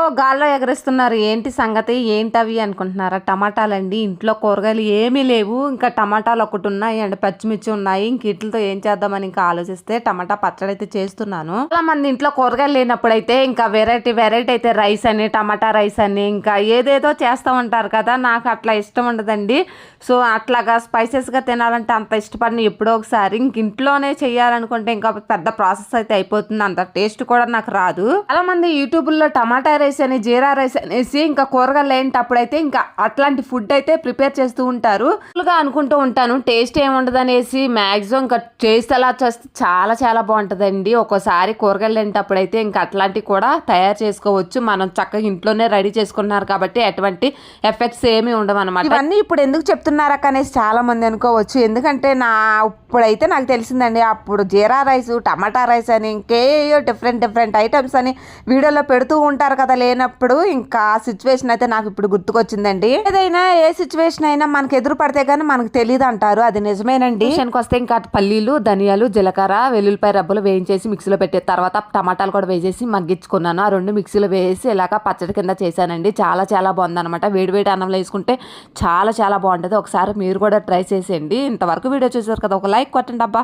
ఓ గాల్లో ఎగరేస్తున్నారు. ఏంటి సంగతి? ఏంటవి అనుకుంటున్నారా? టమాటాలండి. ఇంట్లో కూరగాయలు ఏమీ లేవు. ఇంకా టమాటాలు ఒకటి ఉన్నాయి అండ్ పచ్చిమిర్చి ఉన్నాయి. ఇంక వీటితో ఏం చేద్దామని ఇంకా ఆలోచిస్తే టమాటా పచ్చడి అయితే చేస్తున్నాను. చాలా మంది ఇంట్లో కూరగాయలు లేనప్పుడు అయితే ఇంకా వెరైటీ వెరైటీ అయితే రైస్ అని టమాటా రైస్ అని ఇంకా ఏదేదో చేస్తూ ఉంటారు కదా. నాకు అట్లా ఇష్టం ఉండదండి. సో అట్లాగా స్పైసెస్గా తినాలంటే అంత ఇష్టపడిన. ఎప్పుడో ఒకసారి ఇంక ఇంట్లోనే చేయాలనుకుంటే ఇంకా పెద్ద ప్రాసెస్ అయితే అయిపోతుంది. అంత టేస్ట్ కూడా నాకు రాదు. చాలా మంది యూట్యూబ్లో టమాటా రైస్ అని జీరా రైస్ అనేసి ఇంకా కూరగాయలు లేనప్పుడైతే ఇంకా అట్లాంటి ఫుడ్ అయితే ప్రిపేర్ చేస్తూ ఉంటారు. గా అనుకుంటూ ఉంటాను టేస్ట్ ఏముండదు అనేసి మ్యాక్సిమం ఇంకా టేస్ట్ అలా చేస్తే చాలా చాలా బాగుంటుందండి. ఒక్కోసారి కూరగాయలు లేనప్పుడు అయితే ఇంకా అట్లాంటివి కూడా తయారు చేసుకోవచ్చు. మనం చక్కగా ఇంట్లోనే రెడీ చేసుకున్నారు కాబట్టి ఎటువంటి ఎఫెక్ట్స్ ఏమి ఉండవు అనమాట ఇవన్నీ ఇప్పుడు ఎందుకు చెప్తున్నారా అనేసి చాలా మంది అనుకోవచ్చు. ఎందుకంటే నా ఇప్పుడైతే నాకు తెలిసిందండి అప్పుడు జీరా రైస్ టమాటా రైస్ అని ఇంకేయో డిఫరెంట్ డిఫరెంట్ ఐటమ్స్ అని వీడియోలో పెడుతూ ఉంటారు కదా లేనప్పుడు ఇంకా ఆ సిచ్యువేషన్ అయితే నాకు ఇప్పుడు గుర్తుకొచ్చిందండి. ఏదైనా ఏ సిచ్యువేషన్ అయినా మనకి ఎదురు పడితే గానీ మనకు తెలియదు అంటారు అది నిజమేనండి. విషయానికి వస్తే ఇంకా పల్లీలు ధనియాలు జీలకర్ర వెల్లుల్లిపాయ రబ్బలు వేయించేసి మిక్సీలో పెట్టే తర్వాత టమాటాలు కూడా వేసేసి మగ్గించుకున్నాను. ఆ రెండు మిక్సీలో వేసి ఇలాగ పచ్చడి కింద చేశానండి. చాలా చాలా బాగుంది అనమాట వేడి వేడి అన్నంలో వేసుకుంటే చాలా చాలా బాగుంటుంది. ఒకసారి మీరు కూడా ట్రై చేసేయండి. ఇంతవరకు వీడియో చూసారు కదా ఒక లైక్ కొట్టండి అబ్బా.